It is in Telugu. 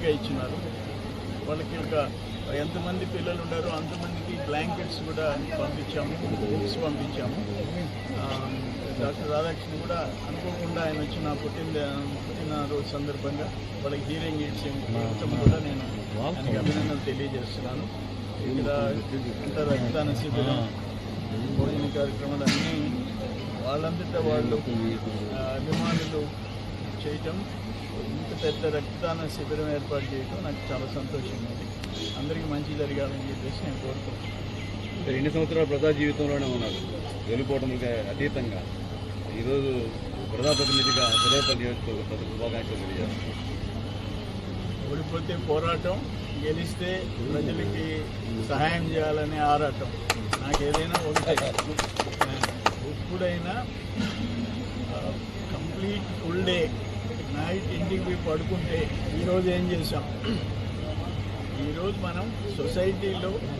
ఫ్రీగా ఇచ్చినారు. వాళ్ళకి ఒక ఎంతమంది పిల్లలు ఉన్నారో అంతమందికి బ్లాంకెట్స్ కూడా పంపించాము బుక్స్ పంపించాము. డాక్టర్ రాధాకృష్ణ కూడా అనుకోకుండా ఆయన వచ్చిన పుట్టిన పుట్టినరోజు సందర్భంగా వాళ్ళకి హీరింగ్ ఎయిడ్స్ కూడా నేను ఆయనకి అభినందనలు తెలియజేస్తున్నాను. ఇక్కడ ఇంత రక్తదాన శిబిరం భోజన కార్యక్రమాలు అన్నీ వాళ్ళంతటా వాళ్ళు అభిమానులు చేయటం ఇంత పెద్ద రక్తదాన శిబిరం ఏర్పాటు చేయటం నాకు చాలా సంతోషంగా ఉంది. అందరికీ మంచి జరగాలని చెప్పేసి నేను కోరుకుంటున్నాను. ఎన్ని సంవత్సరాలు ప్రజా జీవితంలోనే ఉన్నారు. వెళ్ళిపోవడానికి అతీతంగా. ఈరోజు ప్రజాప్రతినిధిగా సర్వేపల్లి నియోజకవర్గ ఓడిపోతే పోరాటం గెలిస్తే ప్రజలకి సహాయం చేయాలనే ఆరాటం. నాకు ఏదైనా ఒకటే. ఎప్పుడైనా కంప్లీట్ ఫుల్ డే నైట్ ఇంటికి పోయి పడుకుంటే ఈరోజు ఏం చేసాం ఈరోజు మనం సొసైటీలో